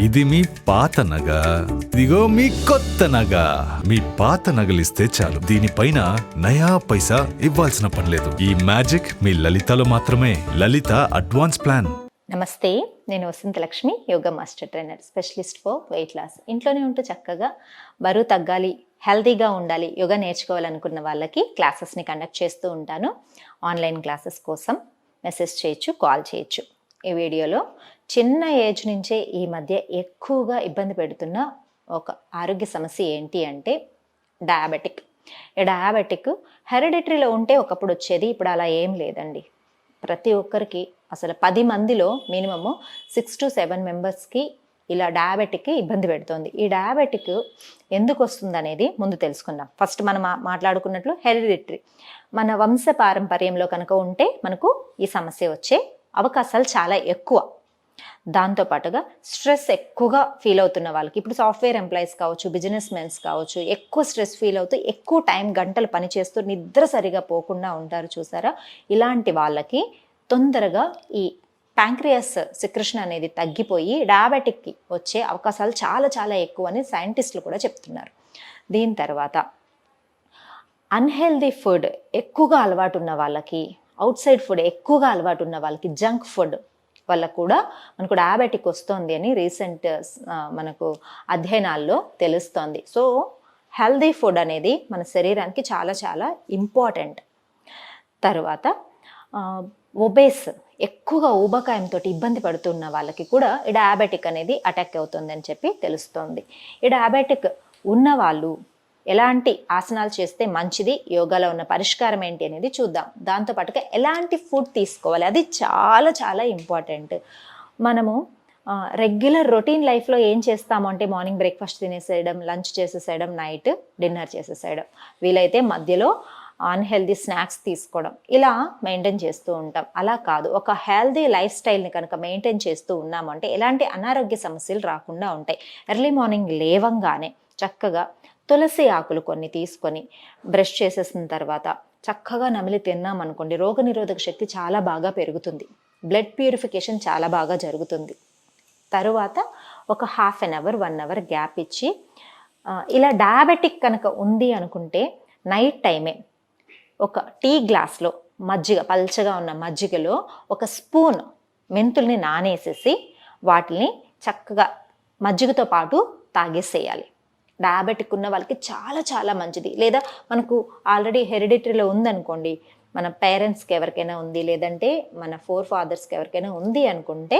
ఇది మీ పాత నగ. ఇదిగో మీ కొత్త నగ. మీ పాత నగలిస్తే చాలు. దీనిపైన నయా పైసా ఇవ్వాల్సిన పనిలేదు ఈ మ్యాజిక్ మీ లలితలో మాత్రమే. Lalitha advance plan. నమస్తే నేను Vasantha Lakshmi yoga master trainer specialist for weight loss. ఇంట్లోనే ఉంటూ చక్కగా బరువు తగ్గాలి హెల్తీగా ఉండాలి యోగా నేర్చుకోవాలనుకున్న వాళ్ళకి క్లాసెస్ని కండక్ట్ చేస్తూ ఉంటాను. ఆన్లైన్ క్లాసెస్ కోసం మెసేజ్ చేయొచ్చు కాల్ చేయొచ్చు. ఈ వీడియోలో చిన్న ఏజ్ నుంచే ఈ మధ్య ఎక్కువగా ఇబ్బంది పెడుతున్న ఒక ఆరోగ్య సమస్య ఏంటి అంటే డయాబెటిక్ ఈ డయాబెటిక్ హెరిడిటరీలో ఉంటే ఒకప్పుడు వచ్చేది ఇప్పుడు అలా ఏం లేదండి. ప్రతి ఒక్కరికి అసలు పది మందిలో మినిమము సిక్స్ టు సెవెన్ మెంబర్స్కి ఇలా డయాబెటిక్కి ఇబ్బంది పెడుతోంది. ఈ డయాబెటిక్ ఎందుకు వస్తుంది అనేది ముందు తెలుసుకుందాం. ఫస్ట్ మనం మా- మాట్లాడుకున్నట్లు హెరిడిటరీ మన వంశ పారంపర్యంలో కనుక ఉంటే మనకు ఈ సమస్య వచ్చే అవకాశాలు చాలా ఎక్కువ. దాంతోపాటుగా స్ట్రెస్ ఎక్కువగా ఫీల్ అవుతున్న వాళ్ళకి ఇప్పుడు సాఫ్ట్వేర్ ఎంప్లాయీస్ కావచ్చు బిజినెస్ మెన్స్ కావచ్చు ఎక్కువ స్ట్రెస్ ఫీల్ అవుతూ ఎక్కువ టైం గంటలు పనిచేస్తూ నిద్ర సరిగా పోకుండా ఉంటారు చూసారా? ఇలాంటి వాళ్ళకి తొందరగా ఈ ప్యాంక్రియాస్ సిక్రెషన్ అనేది తగ్గిపోయి డయాబెటిక్కి వచ్చే అవకాశాలు చాలా చాలా ఎక్కువ అని సైంటిస్టులు కూడా చెప్తున్నారు. దీని తర్వాత అన్హెల్దీ ఫుడ్ ఎక్కువగా అలవాటు ఉన్న వాళ్ళకి అవుట్ సైడ్ ఫుడ్ ఎక్కువగా అలవాటు ఉన్న వాళ్ళకి జంక్ ఫుడ్ వల్ల కూడా మనకు డయాబెటిక్ వస్తుంది అని రీసెంట్ మనకు అధ్యయనాల్లో తెలుస్తోంది. సో హెల్దీ ఫుడ్ అనేది మన శరీరానికి చాలా చాలా ఇంపార్టెంట్. తర్వాత ఒబేస్ ఎక్కువగా ఊబకాయంతో ఇబ్బంది పడుతున్న వాళ్ళకి కూడా ఈ డయాబెటిక్ అనేది అటాక్ అవుతుంది అని చెప్పి తెలుస్తోంది. ఈ డయాబెటిక్ ఉన్న వాళ్ళు ఎలాంటి ఆసనాలు చేస్తే మంచిది యోగాలో ఉన్న పరిష్కారం ఏంటి అనేది చూద్దాం. దాంతోపాటుగా ఎలాంటి ఫుడ్ తీసుకోవాలి? అది చాలా చాలా ఇంపార్టెంట్. మనము రెగ్యులర్ రొటీన్ లైఫ్లో ఏం చేస్తాము అంటే మార్నింగ్ బ్రేక్ఫాస్ట్ తినేసేయడం లంచ్ చేసేసేయడం నైట్ డిన్నర్ చేసేసేయడం. వీలైతే మధ్యలో అన్హెల్దీ స్నాక్స్ తీసుకోవడం. ఇలా మెయింటైన్ చేస్తూ ఉంటాం. అలా కాదు. ఒక హెల్దీ లైఫ్ స్టైల్ని కనుక మెయింటైన్ చేస్తూ ఉన్నామంటే ఎలాంటి అనారోగ్య సమస్యలు రాకుండా ఉంటాయి. ఎర్లీ మార్నింగ్ లేవంగానే చక్కగా తులసి ఆకులు కొన్ని తీసుకొని బ్రష్ చేసేసిన తర్వాత చక్కగా నమిలి తిన్నామనుకోండి రోగనిరోధక శక్తి చాలా బాగా పెరుగుతుంది. బ్లడ్ ప్యూరిఫికేషన్ చాలా బాగా జరుగుతుంది. తరువాత ఒక half an hour one hour gap ఇచ్చి ఇలా డయాబెటిక్ కనుక ఉంది అనుకుంటే నైట్ టైమే ఒక టీ గ్లాస్లో మజ్జిగ పల్చగా ఉన్న మజ్జిగలో ఒక స్పూన్ మెంతుల్ని నానేసేసి వాటిని చక్కగా మజ్జిగతో పాటు తాగేసేయాలి. డయాబెటిక్ ఉన్న వాళ్ళకి చాలా చాలా మంచిది. లేదా మనకు ఆల్రెడీ హెరిడిటరీలో ఉందనుకోండి మన పేరెంట్స్కి ఎవరికైనా ఉంది లేదంటే మన ఫోర్ ఫాదర్స్కి ఎవరికైనా ఉంది అనుకుంటే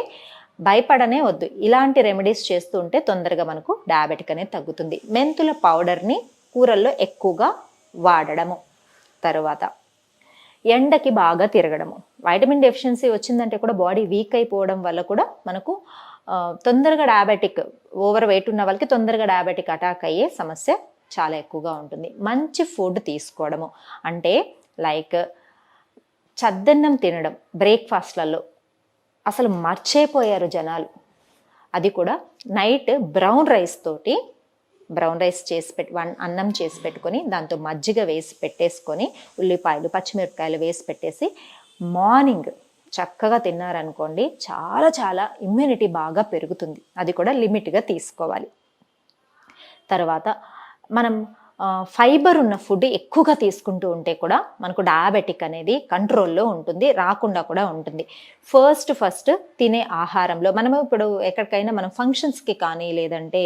భయపడనే వద్దు. ఇలాంటి రెమెడీస్ చేస్తూ ఉంటే తొందరగా మనకు డయాబెటిక్ అనేది తగ్గుతుంది. మెంతుల పౌడర్ని కూరల్లో ఎక్కువగా వాడడము. తరువాత ఎండకి బాగా తిరగడము. వైటమిన్ డెఫిషియన్సీ వచ్చిందంటే కూడా బాడీ వీక్ అయిపోవడం వల్ల కూడా మనకు తొందరగా డయాబెటిక్ ఓవర్ వెయిట్ ఉన్న వాళ్ళకి తొందరగా డయాబెటిక్ అటాక్ అయ్యే సమస్య చాలా ఎక్కువగా ఉంటుంది. మంచి ఫుడ్ తీసుకోవడము. అంటే లైక్ చద్దన్నం తినడం బ్రేక్ఫాస్ట్లలో అసలు మర్చిపోయారు జనాలు. అది కూడా నైట్ బ్రౌన్ రైస్ తోటి బ్రౌన్ రైస్ చేసి పెట్టి వన్ అన్నం చేసి పెట్టుకొని దాంతో మజ్జిగ వేసి పెట్టేసుకొని ఉల్లిపాయలు పచ్చిమిరపకాయలు వేసి పెట్టేసి మార్నింగ్ చక్కగా తిన్నారనుకోండి చాలా చాలా ఇమ్యూనిటీ బాగా పెరుగుతుంది. అది కూడా లిమిట్గా తీసుకోవాలి. తర్వాత మనం ఫైబర్ ఉన్న ఫుడ్ ఎక్కువగా తీసుకుంటూ ఉంటే కూడా మనకు డయాబెటిక్ అనేది కంట్రోల్లో ఉంటుంది రాకుండా కూడా ఉంటుంది. ఫస్ట్ ఫస్ట్ తినే ఆహారంలో మనము ఇప్పుడు ఎక్కడికైనా మనం ఫంక్షన్స్కి కానీ లేదంటే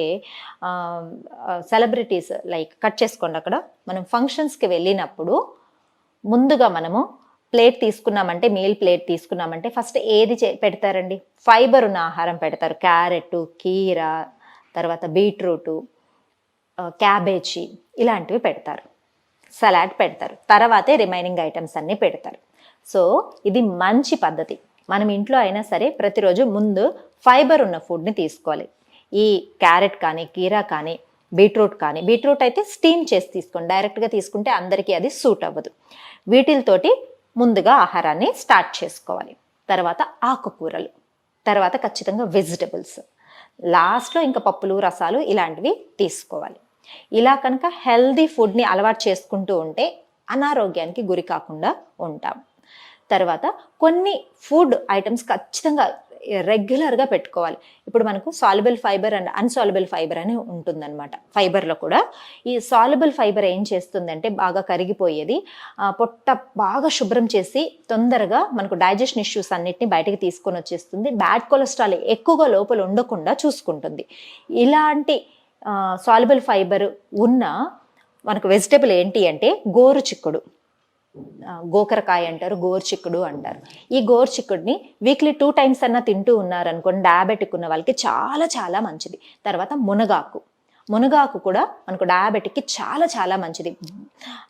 సెలబ్రిటీస్ లైక్ కట్ చేసుకోండి అక్కడ మనం ఫంక్షన్స్కి వెళ్ళినప్పుడు ముందుగా మనము ప్లేట్ తీసుకున్నామంటే మీల్ ప్లేట్ తీసుకున్నామంటే ఫస్ట్ ఏది చే పెడతారండి? ఫైబర్ ఉన్న ఆహారం పెడతారు. క్యారెట్ కీర తర్వాత బీట్రూటు క్యాబేజీ ఇలాంటివి పెడతారు. సలాడ్ పెడతారు. తర్వాతే రిమైనింగ్ ఐటమ్స్ అన్నీ పెడతారు. సో ఇది మంచి పద్ధతి. మనం ఇంట్లో అయినా సరే ప్రతిరోజు ముందు ఫైబర్ ఉన్న ఫుడ్ని తీసుకోవాలి. ఈ క్యారెట్ కానీ కీరా కానీ బీట్రూట్ కానీ బీట్రూట్ అయితే స్టీమ్ చేసి తీసుకోండి. డైరెక్ట్గా తీసుకుంటే అందరికీ అది సూట్ అవ్వదు. వీటితోటి ముందుగా ఆహారాన్ని స్టార్ట్ చేసుకోవాలి. తర్వాత ఆకుకూరలు. తర్వాత ఖచ్చితంగా వెజిటబుల్స్. లాస్ట్లో ఇంకా పప్పులు రసాలు ఇలాంటివి తీసుకోవాలి. ఇలా కనుక హెల్దీ ఫుడ్ని అలవాటు చేసుకుంటూ ఉంటే అనారోగ్యానికి గురి కాకుండా ఉంటాం. తర్వాత కొన్ని ఫుడ్ ఐటమ్స్ ఖచ్చితంగా రెగ్యులర్గా పెట్టుకోవాలి. ఇప్పుడు మనకు soluble fibre and insoluble fibre అని ఉంటుందన్నమాట. ఫైబర్లో కూడా. ఈ సాల్యుబుల్ ఫైబర్ ఏం చేస్తుందంటే బాగా కరిగిపోయేది పొట్ట బాగా శుభ్రం చేసి తొందరగా మనకు డైజెషన్ ఇష్యూస్ అన్నిటిని బయటకు తీసుకొని వచ్చేస్తుంది. బ్యాడ్ కొలెస్ట్రాల్ ఎక్కువగా లోపల ఉండకుండా చూసుకుంటుంది. ఇలాంటి సాల్యుబుల్ ఫైబర్ ఉన్న మనకు వెజిటేబుల్ ఏంటి అంటే గోరు చిక్కుడు గోకరకాయ అంటారు గోర్చిక్కుడు అంటారు. ఈ గోర్చిక్కుడిని వీక్లీ టూ టైమ్స్ అన్నా తింటూ ఉన్నారనుకోండి డయాబెటిక్ ఉన్న వాళ్ళకి చాలా చాలా మంచిది. తర్వాత మునగాకు. మునగాకు కూడా మనకు డయాబెటిక్కి చాలా చాలా మంచిది.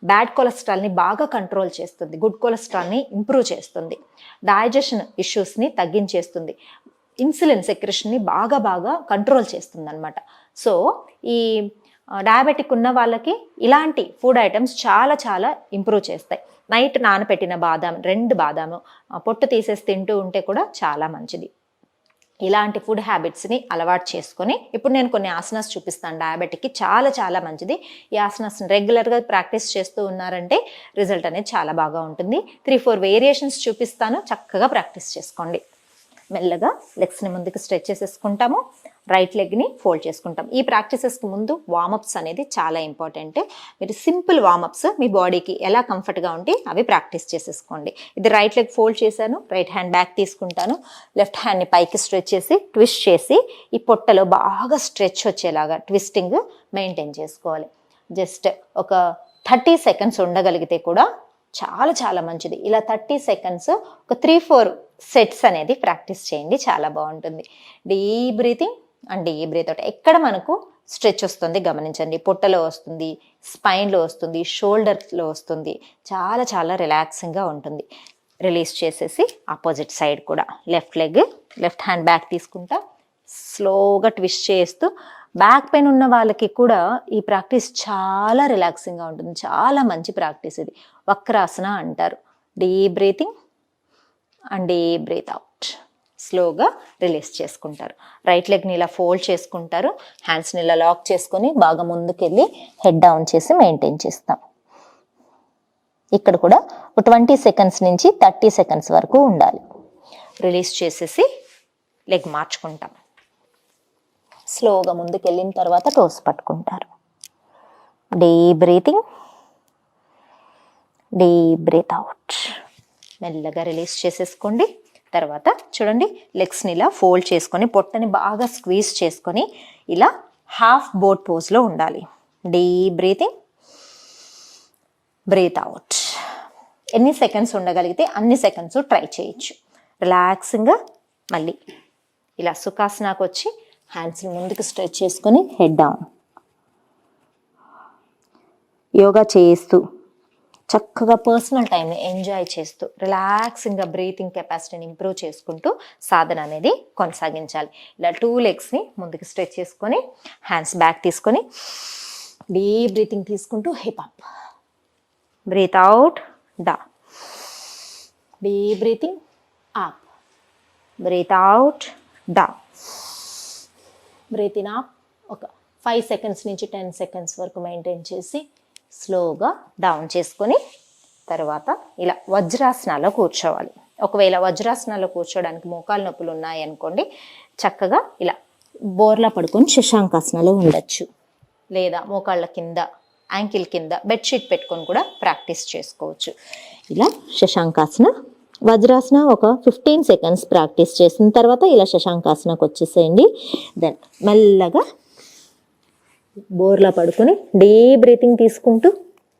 బ్యాడ్ కొలెస్ట్రాల్ని బాగా కంట్రోల్ చేస్తుంది. గుడ్ కొలెస్ట్రాల్ని ఇంప్రూవ్ చేస్తుంది. డైజెషన్ ఇష్యూస్ని తగ్గించేస్తుంది. ఇన్సులిన్ సెక్రెషన్ని బాగా బాగా కంట్రోల్ చేస్తుంది అనమాట సో ఈ డయాబెటిక్ ఉన్న వాళ్ళకి ఇలాంటి ఫుడ్ ఐటమ్స్ చాలా చాలా ఇంప్రూవ్ చేస్తాయి. నైట్ నానపెట్టిన బాదాం రెండు బాదాము పొట్టు తీసేసి తింటూ ఉంటే కూడా చాలా మంచిది. ఇలాంటి ఫుడ్ హ్యాబిట్స్ని అలవాటు చేసుకొని ఇప్పుడు నేను కొన్ని ఆసనాస్ చూపిస్తాను. డయాబెటిక్కి చాలా చాలా మంచిది. ఈ ఆసనాస్ని రెగ్యులర్గా ప్రాక్టీస్ చేస్తూ ఉన్నారంటే రిజల్ట్ అనేది చాలా బాగా ఉంటుంది. త్రీ ఫోర్ వేరియేషన్స్ చూపిస్తాను. చక్కగా ప్రాక్టీస్ చేసుకోండి. మెల్లగా లెగ్స్ని ముందుకు స్ట్రెచ్ చేసేసుకుంటాము. రైట్ లెగ్ని ఫోల్డ్ చేసుకుంటాం. ఈ ప్రాక్టీసెస్కి ముందు వామప్స్ అనేది చాలా ఇంపార్టెంట్ మీరు సింపుల్ వామప్స్ మీ బాడీకి ఎలా కంఫర్ట్గా ఉంటే అవి ప్రాక్టీస్ చేసేసుకోండి. ఇది రైట్ లెగ్ ఫోల్డ్ చేశాను రైట్ హ్యాండ్ బ్యాక్ తీసుకుంటాను. లెఫ్ట్ హ్యాండ్ని పైకి స్ట్రెచ్ చేసి ట్విస్ట్ చేసి ఈ పొట్టలో బాగా స్ట్రెచ్ వచ్చేలాగా ట్విస్టింగ్ మెయింటైన్ చేసుకోవాలి. జస్ట్ ఒక థర్టీ సెకండ్స్ ఉండగలిగితే కూడా చాలా చాలా మంచిది. ఇలా థర్టీ సెకండ్స్ ఒక త్రీ ఫోర్ సెట్స్ అనేది ప్రాక్టీస్ చేయండి. చాలా బాగుంటుంది. Deep breathing and deep breath out ఎక్కడ మనకు స్ట్రెచ్ వస్తుంది గమనించండి. పొట్టలో వస్తుంది స్పైన్లో వస్తుంది షోల్డర్లో వస్తుంది. చాలా చాలా రిలాక్సింగ్గా ఉంటుంది. రిలీజ్ చేసేసి ఆపోజిట్ సైడ్ కూడా. Left leg left hand back తీసుకుంటా. స్లోగా ట్విస్ట్ చేస్తూ బ్యాక్ పెయిన్ ఉన్న వాళ్ళకి కూడా ఈ ప్రాక్టీస్ చాలా రిలాక్సింగ్గా ఉంటుంది. చాలా మంచి ప్రాక్టీస్ ఇది. వక్రాసన అంటారు. Deep breathing and deep breath out. స్లోగా రిలీజ్ చేసుకుంటారు. రైట్ లెగ్ని ఇలా ఫోల్డ్ చేసుకుంటారు. హ్యాండ్స్ని ఇలా లాక్ చేసుకొని బాగా ముందుకెళ్ళి హెడ్ డౌన్ చేసి మెయింటైన్ చేస్తాం. ఇక్కడ కూడా ఒక ట్వంటీ సెకండ్స్ నుంచి థర్టీ సెకండ్స్ వరకు ఉండాలి. రిలీజ్ చేసేసి లెగ్ మార్చుకుంటాం. స్లోగా ముందుకెళ్ళిన తర్వాత టోస్ పట్టుకుంటారు. Deep breathing deep breath out మెల్లగా రిలీజ్ చేసేసుకోండి. తర్వాత చూడండి లెగ్స్ని ఇలా ఫోల్డ్ చేసుకొని పొట్టని బాగా స్క్వీజ్ చేసుకొని ఇలా హాఫ్ బోట్ పోజ్లో ఉండాలి. డీప్ బ్రీతింగ్ బ్రీత్ అవుట్ ఎన్ని సెకండ్స్ ఉండగలిగితే అన్ని సెకండ్స్ ట్రై చేయొచ్చు. రిలాక్సింగ్గా మళ్ళీ ఇలా సుఖాసనాకు వచ్చి హ్యాండ్స్ని ముందుకు స్ట్రెచ్ చేసుకొని హెడ్ డౌన్. యోగా చేస్తూ చక్కగా పర్సనల్ టైంని ఎంజాయ్ చేస్తూ రిలాక్సింగ్గా బ్రీతింగ్ కెపాసిటీని ఇంప్రూవ్ చేసుకుంటూ సాధన అనేది కొనసాగించాలి. ఇలా టూ లెగ్స్ని ముందుకు స్ట్రెచ్ చేసుకొని హ్యాండ్స్ బ్యాక్ తీసుకొని డీప్ బ్రీతింగ్ తీసుకుంటూ హిప్ అప్. బ్రీత్ అవుట్ డా. Deep breathing up. Breath out డా. బ్రీత్ ఇన్ అప్ ఒక ఫైవ్ సెకండ్స్ నుంచి టెన్ సెకండ్స్ వరకు మెయింటైన్ చేసి స్లోగా డౌన్ చేసుకొని తర్వాత ఇలా వజ్రాసనాలో కూర్చోవాలి. ఒకవేళ వజ్రాసనాలో కూర్చోడానికి మోకాలు నొప్పులు ఉన్నాయి అనుకోండి చక్కగా ఇలా బోర్లా పడుకొని శశాంకాసనలో ఉండొచ్చు. లేదా మోకాళ్ళ కింద యాంకిల్ కింద బెడ్షీట్ పెట్టుకొని కూడా ప్రాక్టీస్ చేసుకోవచ్చు. ఇలా శశాంకాసన వజ్రాసన ఒక ఫిఫ్టీన్ సెకండ్స్ ప్రాక్టీస్ చేసిన తర్వాత ఇలా శశాంకాసనకు వచ్చేసేయండి. దెన్ మెల్లగా బోర్లా పడుకొని డీప్ బ్రీతింగ్ తీసుకుంటూ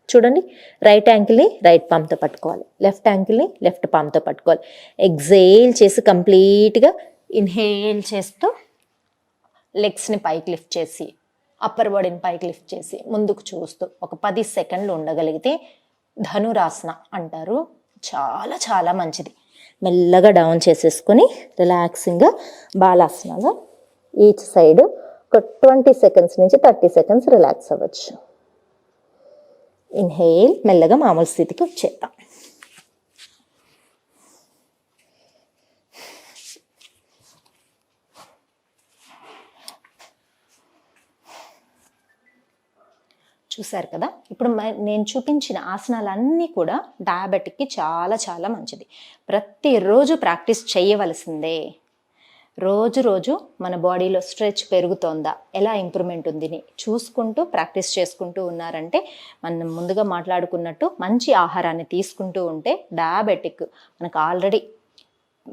చూడండి రైట్ యాంకిల్ని రైట్ పామ్తో పట్టుకోవాలి. లెఫ్ట్ యాంకిల్ని లెఫ్ట్ పామ్తో పట్టుకోవాలి. ఎగ్జేల్ చేసి కంప్లీట్గా ఇన్హేల్ చేస్తూ లెగ్స్ని పైకి లిఫ్ట్ చేసి అప్పర్ బాడీని పైకి లిఫ్ట్ చేసి ముందుకు చూస్తూ ఒక పది సెకండ్లు ఉండగలిగితే ధనురాసన అంటారు. చాలా చాలా మంచిది. మెల్లగా డౌన్ చేసేసుకొని రిలాక్సింగ్గా బాలాసనాలు ఈచ్ సైడ్ ఒక ట్వంటీ సెకండ్స్ నుంచి థర్టీ సెకండ్స్ రిలాక్స్ అవ్వచ్చు. ఇన్హేల్ మెల్లగా మామూలు స్థితికి వచ్చేద్దాం. చూశారు కదా? ఇప్పుడు మ- నేను చూపించిన ఆసనాలన్నీ కూడా డయాబెటిక్కి చాలా చాలా మంచిది. ప్రతిరోజు ప్రాక్టీస్ చేయవలసిందే. రోజు రోజు మన బాడీలో స్ట్రెచ్ పెరుగుతోందా? ఎలా ఇంప్రూవ్మెంట్ ఉందిని చూసుకుంటూ ప్రాక్టీస్ చేసుకుంటూ ఉన్నారంటే మనం ముందుగా మాట్లాడుకున్నట్టు మంచి ఆహారాన్ని తీసుకుంటూ ఉంటే డయాబెటిక్ మనకు ఆల్రెడీ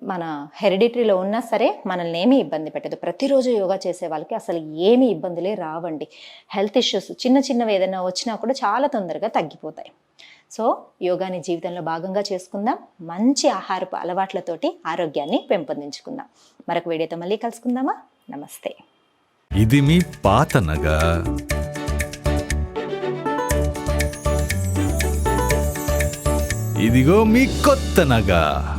మన హెరిడిటరీలో ఉన్నా సరే మనల్ని ఏమీ ఇబ్బంది పెట్టదు. ప్రతిరోజు యోగా చేసే వాళ్ళకి అసలు ఏమీ ఇబ్బందులే రావండి. హెల్త్ ఇష్యూస్ చిన్న చిన్నవి ఏదైనా వచ్చినా కూడా చాలా తొందరగా తగ్గిపోతాయి. సో యోగాని జీవితంలో భాగంగా చేసుకుందాం. మంచి ఆహారపు అలవాట్లతోటి ఆరోగ్యాన్ని పెంపొందించుకుందాం. మరొక వీడియోతో మళ్ళీ కలుసుకుందామా? నమస్తే. ఇది మీ పాతనగా ఇదిగో మీ కొత్త నగా.